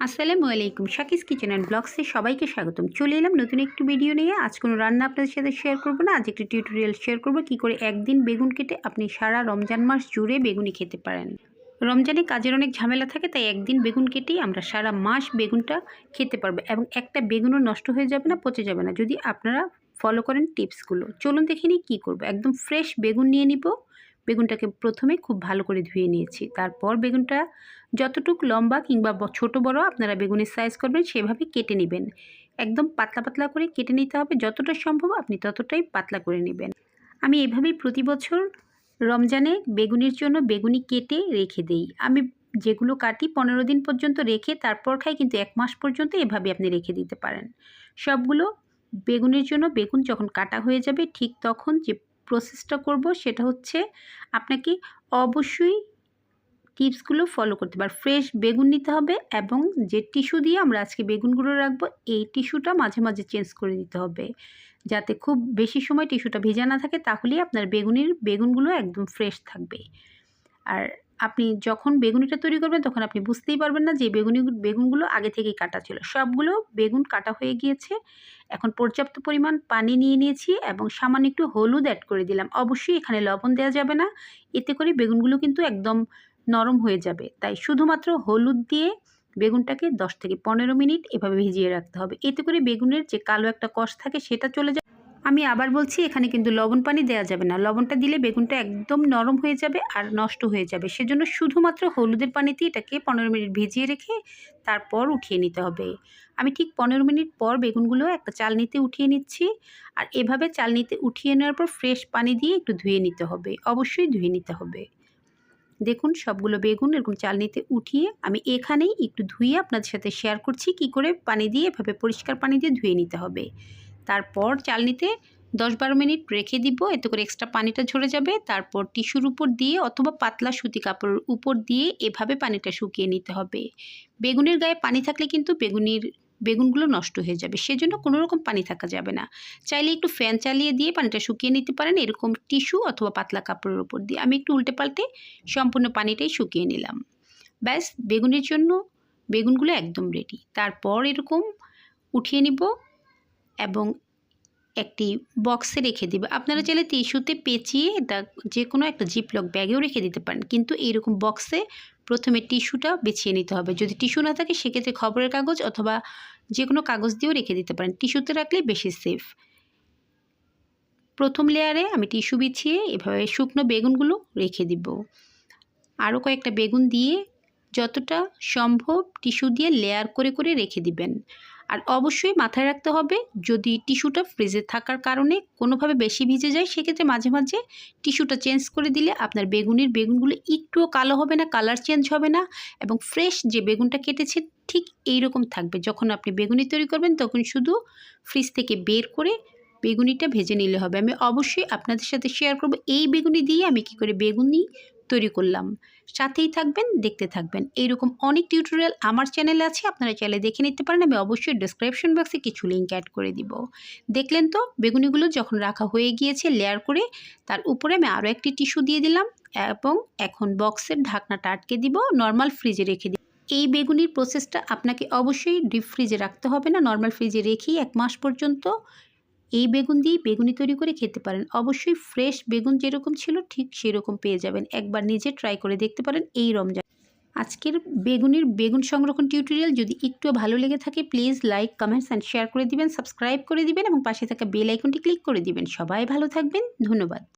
আসসালামু আলাইকুম। শাকিস kitchen and ব্লগসে সবাইকে স্বাগতম। চলে এলাম নতুন একটি ভিডিও নিয়ে। আজ কোনো রান্না আপনাদের সাথে শেয়ার করব না। আজ একটি টিউটোরিয়াল শেয়ার করব কী করে একদিন বেগুন কেটে আপনি সারা রমজান মাস জুড়ে বেগুনি খেতে পারেন। রমজানে কাজের অনেক ঝামেলা থাকে, তাই একদিন বেগুন কেটেই আমরা সারা মাস বেগুনটা খেতে পারব এবং একটা বেগুনও নষ্ট হয়ে যাবে না, পচে যাবে না। যদি আপনারা ফলো করেন টিপসগুলো চলুন দেখে নিই কী করব। একদম ফ্রেশ বেগুন নিয়ে নিব। বেগুনটাকে প্রথমে খুব ভালো করে ধুয়ে নিয়েছি। তারপর বেগুনটা যতটুক লম্বা কিংবা ছোট বড় আপনারা বেগুনের সাইজ করবেন সেভাবে কেটে নেবেন। একদম পাতলা পাতলা করে কেটে নিতে হবে। যতটা সম্ভব আপনি ততটাই পাতলা করে নেবেন। আমি এভাবেই প্রতি বছর রমজানে বেগুনির জন্য বেগুনি কেটে রেখে দেই। আমি যেগুলো কাটি পনেরো দিন পর্যন্ত রেখে তারপর খাই কিন্তু এক মাস পর্যন্ত এভাবে আপনি রেখে দিতে পারেন। সবগুলো বেগুনের জন্য বেগুন যখন কাটা হয়ে যাবে ঠিক তখন যে প্রসেসটা করব সেটা হচ্ছে আপনাকে অবশ্যই টিপসগুলো ফলো করতে পার ফ্রেশ বেগুন নিতে হবে এবং যে টিস্যু দিয়ে আমরা আজকে বেগুনগুলো রাখব, এই টিস্যুটা মাঝে মাঝে চেঞ্জ করে দিতে হবে। যাতে খুব বেশি সময় টিস্যুটা ভেজা না থাকে, তাহলেই আপনার বেগুনের বেগুনগুলো একদম ফ্রেশ থাকবে। আর আপনি যখন বেগুনিটা তৈরি করবেন, তখন আপনি বুঝতেই পারবেন না যে বেগুনি, বেগুনগুলো আগে থেকেই কাটা ছিল। সবগুলো বেগুন কাটা হয়ে গিয়েছে। এখন পর্যাপ্ত পরিমাণ পানি নিয়ে নিয়েছি এবং সামান্য একটু হলুদ অ্যাড করে দিলাম। অবশ্যই এখানে লবণ দেওয়া যাবে না। এতে করে বেগুনগুলো কিন্তু একদম নরম হয়ে যাবে। তাই শুধুমাত্র হলুদ দিয়ে বেগুনটাকে দশ থেকে পনেরো মিনিট এভাবে ভিজিয়ে রাখতে হবে। এতে করে বেগুনের যে কালো একটা কষ থাকে, সেটা চলে যাবে। আমি আবার বলছি, এখানে কিন্তু লবণ পানি দেওয়া যাবে না। লবণটা দিলে বেগুনটা একদম নরম হয়ে যাবে আর নষ্ট হয়ে যাবে। সেজন্য শুধুমাত্র হলুদের পানিতে এটাকে পনেরো মিনিট ভিজিয়ে রেখে তারপর উঠিয়ে নিতে হবে। আমি ঠিক পনেরো মিনিট পর বেগুনগুলো একটা চালনিতে উঠিয়ে নিচ্ছি আর এভাবে চালনিতে উঠিয়ে নেওয়ার পর ফ্রেশ পানি দিয়ে একটু ধুয়ে নিতে হবে। অবশ্যই ধুয়ে নিতে হবে। দেখুন, সবগুলো বেগুন এরকম চালনিতে উঠিয়ে আমি এখানেই একটু ধুয়ে আপনাদের সাথে শেয়ার করছি কি করে পানি দিয়ে, এভাবে পরিষ্কার পানি দিয়ে ধুয়ে নিতে হবে। তারপর চালনিতে দশ বারো মিনিট রেখে দিব, এতে করে এক্সট্রা পানিটা ঝরে যাবে। তারপর টিস্যুর উপর দিয়ে অথবা পাতলা সুতি কাপড়ের উপর দিয়ে এভাবে পানিটা শুকিয়ে নিতে হবে। বেগুনের গায়ে পানি থাকলে কিন্তু বেগুনির, বেগুনগুলো নষ্ট হয়ে যাবে, সেজন্য কোনো রকম পানি থাকা যাবে না। চাইলে একটু ফ্যান চালিয়ে দিয়ে পানিটা শুকিয়ে নিতে পারেন, এরকম টিস্যু অথবা পাতলা কাপড়ের উপর দিয়ে। আমি একটু উল্টে পাল্টে সম্পূর্ণ পানিটাই শুকিয়ে নিলাম। ব্যাস, বেগুনের জন্য বেগুনগুলো একদম রেডি তারপর এরকম উঠিয়ে নিব। এবং একটি বক্সে রেখে দিবে। আপনারা চাইলে টিস্যুতে পেঁচিয়ে এটা যে কোনো একটা জিপলক ব্যাগেও রেখে দিতে পারেন। কিন্তু এইরকম বক্সে প্রথমে টিস্যুটা বেছিয়ে নিতে হবে। যদি টিস্যু না থাকে সেক্ষেত্রে খবরের কাগজ অথবা যে কোনো কাগজ দিয়েও রেখে দিতে পারেন। টিস্যুতে রাখলে বেশি সেফ প্রথম লেয়ারে আমি টিস্যু বিছিয়ে এভাবে শুকনো বেগুনগুলো রেখে দিব। আরও কয়েকটা বেগুন দিয়ে যতটা সম্ভব টিস্যু দিয়ে লেয়ার করে করে রেখে দিবেন। আর অবশ্যই মাথায় রাখতে হবে, যদি টিস্যুটা ফ্রিজে থাকার কারণে কোনোভাবে বেশি ভিজে যায়, সেক্ষেত্রে মাঝে মাঝে টিস্যুটা চেঞ্জ করে দিলে আপনার বেগুনের বেগুনগুলো একটুও কালো হবে না, কালার চেঞ্জ হবে না এবং ফ্রেশ যে বেগুনটা কেটেছে ঠিক এই রকম থাকবে। যখন আপনি বেগুনি তৈরি করবেন, তখন শুধু ফ্রিজ থেকে বের করে বেগুনিটা ভেজে নিলে হবে। আমি অবশ্যই আপনাদের সাথে শেয়ার করব। এই বেগুনি দিয়ে আমি কি করে বেগুনি তৈরি করলাম। সাথেই থাকবেন, দেখতে থাকবেন। এইরকম অনেক টিউটোরিয়াল আমার চ্যানেলে আছে, আপনারা চাইলে দেখে নিতে পারেন। আমি অবশ্যই ডিসক্রিপশন বক্সে কিছু লিঙ্ক অ্যাড করে দিব। দেখলেন তো, বেগুনিগুলো যখন রাখা হয়ে গিয়েছে লেয়ার করে, তার উপরে আমি আরও একটি টিস্যু দিয়ে দিলাম এবং এখন বক্সের ঢাকনাটা আটকে দিব নর্মাল ফ্রিজে রেখে দিব এই বেগুনির প্রসেসটা আপনাকে অবশ্যই ডিপ ফ্রিজে রাখতে হবে না। নর্মাল ফ্রিজে রেখেই এক মাস পর্যন্ত এই বেগুন দিয়েই বেগুনি তৈরি করে খেতে পারেন। অবশ্যই ফ্রেশ বেগুন যেরকম ছিল ঠিক সেরকম পেয়ে যাবেন। একবার নিজে ট্রাই করে দেখতে পারেন এই রমজান। আজকের বেগুনের বেগুন সংরক্ষণ টিউটোরিয়াল যদি একটু ভালো লেগে থাকে please like comments and share করে দিবেন সাবস্ক্রাইব করে দিবেন এবং পাশে থাকা বেল আইকনটি ক্লিক করে দিবেন। সবাই ভালো থাকবেন। ধন্যবাদ।